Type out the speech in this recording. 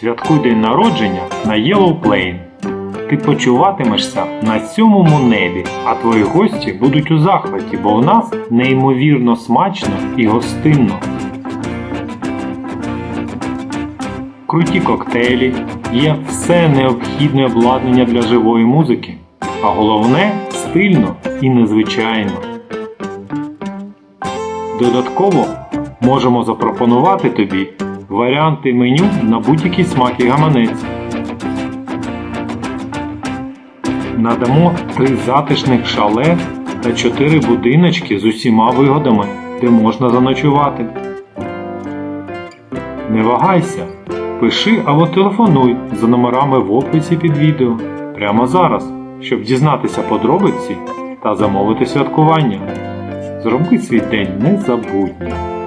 Святкуй день народження на Yellow Plane. Ти почуватимешся на сьомому небі, а твої гості будуть у захваті, бо в нас неймовірно смачно і гостинно. Круті коктейлі, є все необхідне обладнання для живої музики, а головне стильно і незвичайно. Додатково можемо запропонувати тобі варіанти меню на будь-який смак і гаманець. Надамо три затишних шале та чотири будиночки з усіма вигодами, де можна заночувати. Не вагайся, пиши або телефонуй за номерами в описі під відео прямо зараз, щоб дізнатися подробиці та замовити святкування. Зроби свій день незабутнім.